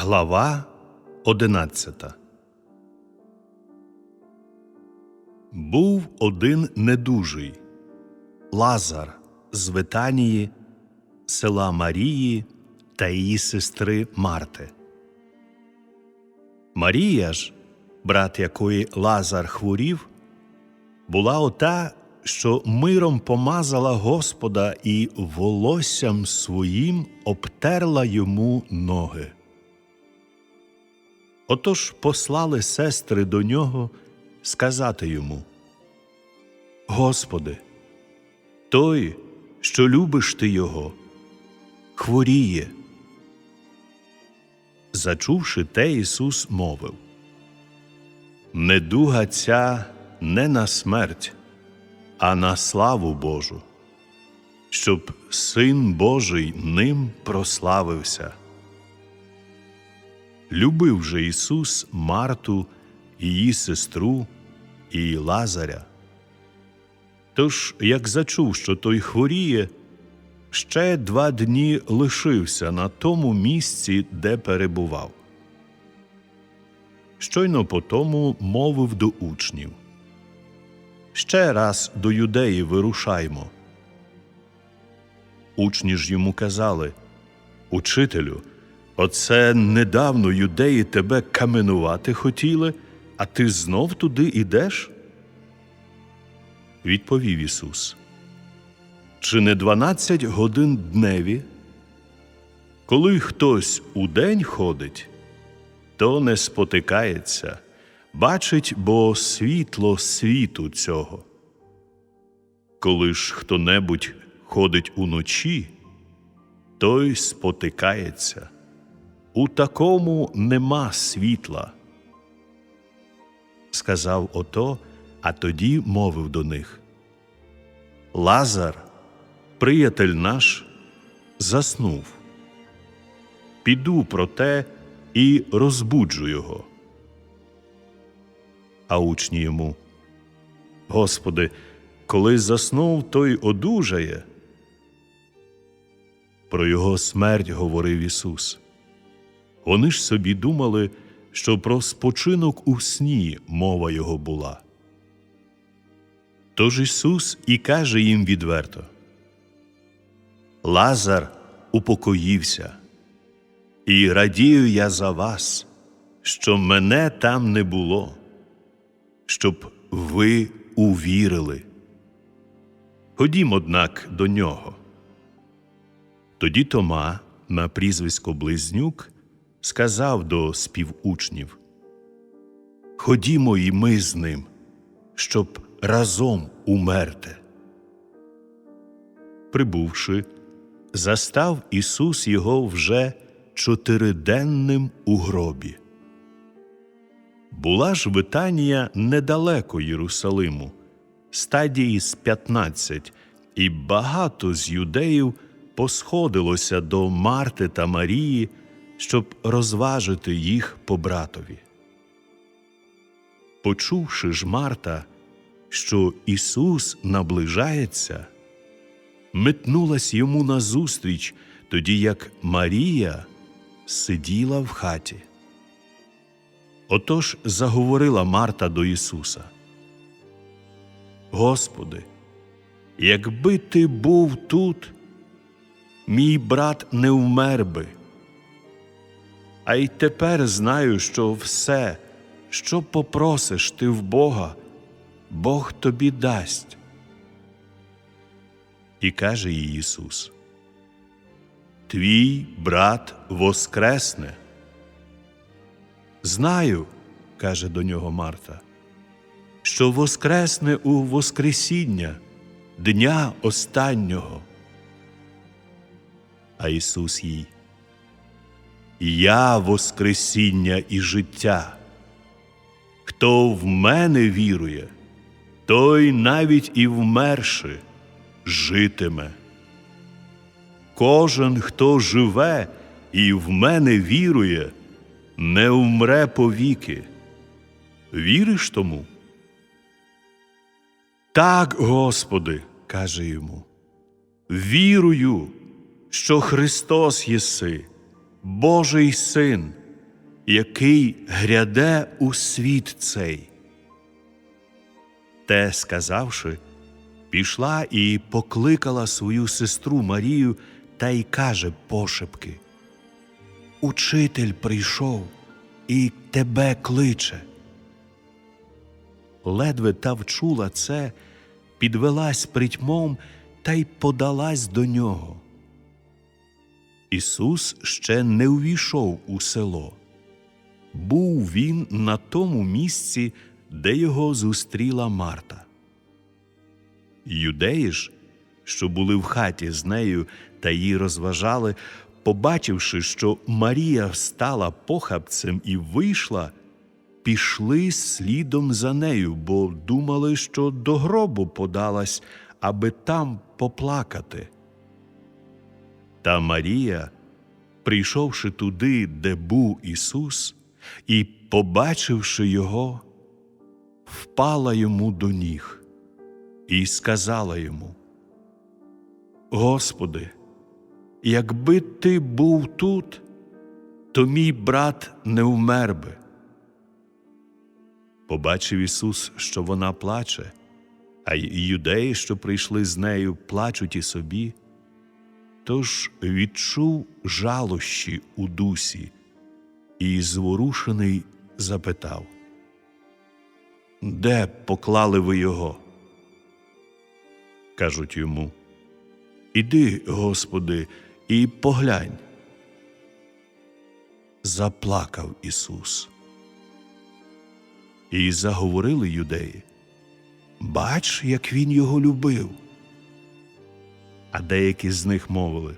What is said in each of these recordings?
Глава одинадцята Був один недужий Лазар з Витанії, села Марії та її сестри Марти. Марія ж, брат якої Лазар хворів, була ота, що миром помазала Господа і волоссям своїм обтерла йому ноги. Отож послали сестри до нього сказати йому: Господи, той, що любиш ти його, хворіє. Зачувши те, Ісус мовив: Недуга ця не на смерть, а на славу Божу, щоб Син Божий ним прославився. Любив же Ісус Марту, її сестру і Лазаря. Тож, як зачув, що той хворіє, ще два дні лишився на тому місці, де перебував. Щойно потому мовив до учнів Ще раз до юдеї вирушаймо. Учні ж йому казали Учителю, оце недавно юдеї тебе каменувати хотіли, а ти знов туди ідеш? Відповів Ісус. Чи не дванадцять годин дневі? Коли хтось у день ходить, то не спотикається, бачить бо світло світу цього. Коли ж хто небудь ходить уночі, той спотикається. У такому нема світла. Сказав ото, а тоді мовив до них. Лазар, приятель наш, заснув. Піду проте і розбуджу його. А учні йому, Господи, коли заснув, той одужає. Про його смерть говорив Ісус. Вони ж собі думали, що про спочинок у сні мова його була. Тож Ісус і каже їм відверто: Лазар упокоївся, і радію я за вас, що мене там не було, щоб ви увірили. Ходім, однак, до нього. Тоді Тома, на прізвисько Близнюк, сказав до співучнів Ходімо і ми з ним, щоб разом умерти. Прибувши, застав Ісус його вже чотириденним у гробі. Була ж Витанія недалеко Єрусалиму, стадії з п'ятнадцять, і багато з юдеїв посходилося до Марти та Марії, щоб розважити їх по братові. Почувши ж Марта, що Ісус наближається, метнулась йому назустріч, тоді як Марія сиділа в хаті. Отож заговорила Марта до Ісуса. Господи, якби ти був тут, мій брат не вмер би. А й тепер знаю, що все, що попросиш ти в Бога, Бог тобі дасть. І каже їй Ісус: Твій брат воскресне. Знаю, каже до нього Марта, що воскресне у Воскресіння, дня останнього. А Ісус їй. Я Воскресіння і життя. Хто в мене вірує, той навіть і вмерши житиме. Кожен, хто живе і в мене вірує, не вмре повіки. Віриш тому? Так, Господи, каже йому, вірую, що Христос єси, Божий Син, який гряде у світ цей. Те сказавши, пішла і покликала свою сестру Марію та й каже пошепки Учитель прийшов і тебе кличе. Ледве та вчула це, підвелась притьмом та й подалась до нього. Ісус ще не увійшов у село. Був він на тому місці, де його зустріла Марта. Юдеї ж, що були в хаті з нею та її розважали, побачивши, що Марія встала похабцем і вийшла, пішли слідом за нею, бо думали, що до гробу подалась, аби там поплакати. Та Марія, прийшовши туди, де був Ісус, і побачивши Його, впала йому до ніг і сказала йому: Господи, якби ти був тут, то мій брат не вмер би. Побачив Ісус, що вона плаче, а й юдеї, що прийшли з нею, плачуть і собі. Тож відчув жалощі у дусі і, зворушений, запитав, Де поклали ви його? Кажуть йому, Іди, Господи, і поглянь. Заплакав Ісус. І заговорили юдеї. Бач, як він його любив. А деякі з них мовили.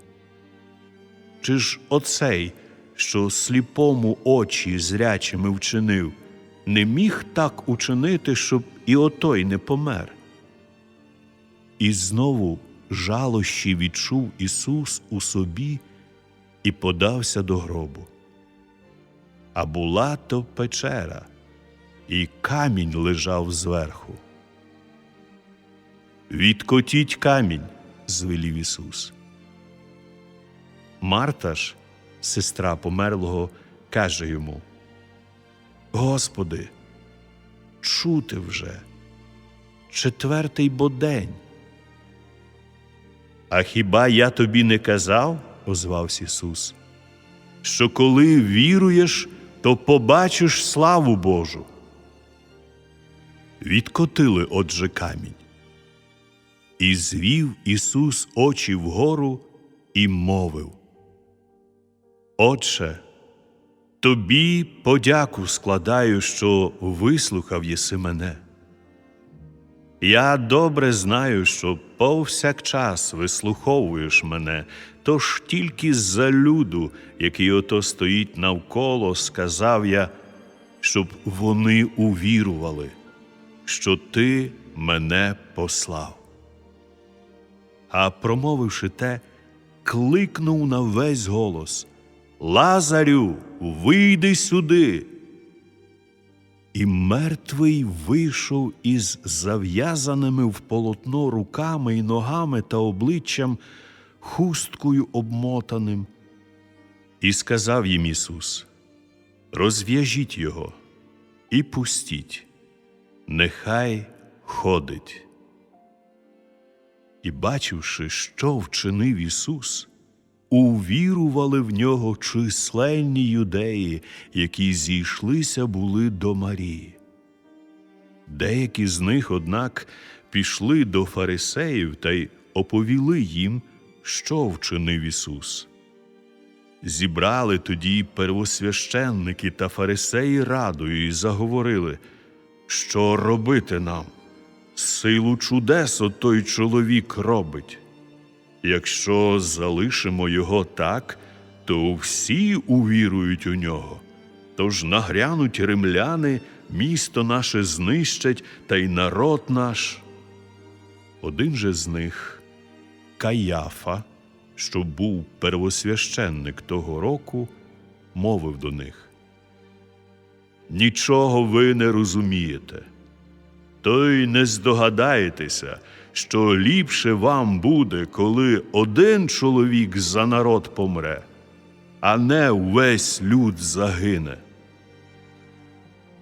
Чи ж оцей, що сліпому очі зрячими вчинив, не міг так учинити, щоб і отой не помер? І знову жалощі відчув Ісус у собі і подався до гробу. А була то печера, і камінь лежав зверху. Відкотіть камінь, звелів Ісус. Марта ж, сестра померлого, каже йому: Господи, чути вже, четвертий бо день. А хіба я тобі не казав, озвався Ісус, що коли віруєш, то побачиш славу Божу. Відкотили отже камінь. І звів Ісус очі вгору і мовив. Отче, тобі подяку складаю, що вислухав єси мене. Я добре знаю, що повсякчас вислуховуєш мене, тож тільки за люду, який ото стоїть навколо, сказав я, щоб вони увірували, що ти мене послав. А промовивши те, кликнув на весь голос Лазарю, вийди сюди. І мертвий вийшов із зав'язаними в полотно руками й ногами та обличчям, хусткою обмотаним. І сказав їм Ісус: Розв'яжіть його і пустіть, нехай ходить. І, бачивши, що вчинив Ісус, увірували в нього численні юдеї, які зійшлися були до Марії. Деякі з них, однак, пішли до фарисеїв та й оповіли їм, що вчинив Ісус. Зібрали тоді первосвященники та фарисеї радою і заговорили, що робити нам. Силу чудес той чоловік робить. Якщо залишимо його так, то всі увірують у нього. Тож нагрянуть римляни, місто наше знищать, та й народ наш. Один же з них, Каяфа, що був первосвященник того року, мовив до них: Нічого ви не розумієте то й не здогадаєтеся, що ліпше вам буде, коли один чоловік за народ помре, а не весь люд загине.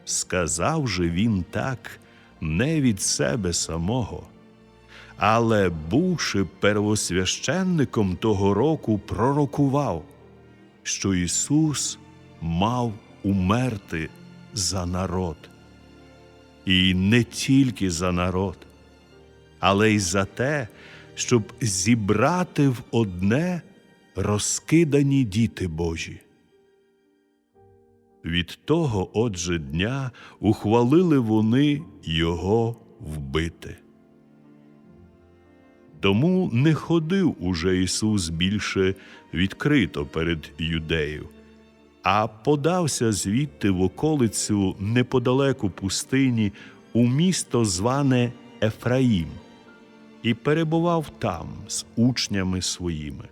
сказав же він так не від себе самого. Але, бувши первосвященником того року, пророкував, що Ісус мав умерти за народ. І не тільки за народ, але й за те, щоб зібрати в одне розкидані діти Божі. Від того, отже, дня ухвалили вони його вбити. Тому не ходив уже Ісус більше відкрито перед юдею, а подався звідти в околицю неподалеку пустині у місто зване Ефраїм, і перебував там з учнями своїми.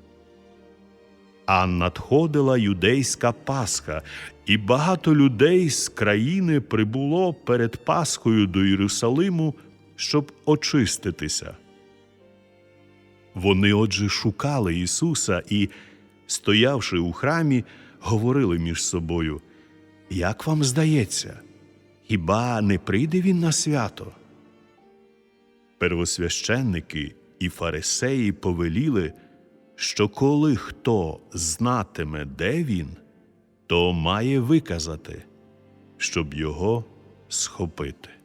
А надходила юдейська Пасха, і багато людей з країни прибуло перед Пасхою до Єрусалиму, щоб очиститися. Вони, отже, шукали Ісуса і, стоявши у храмі, говорили між собою: Як вам здається, хіба не прийде він на свято? Первосвященники і фарисеї повеліли, що коли хто знатиме, де він, то має виказати, щоб його схопити.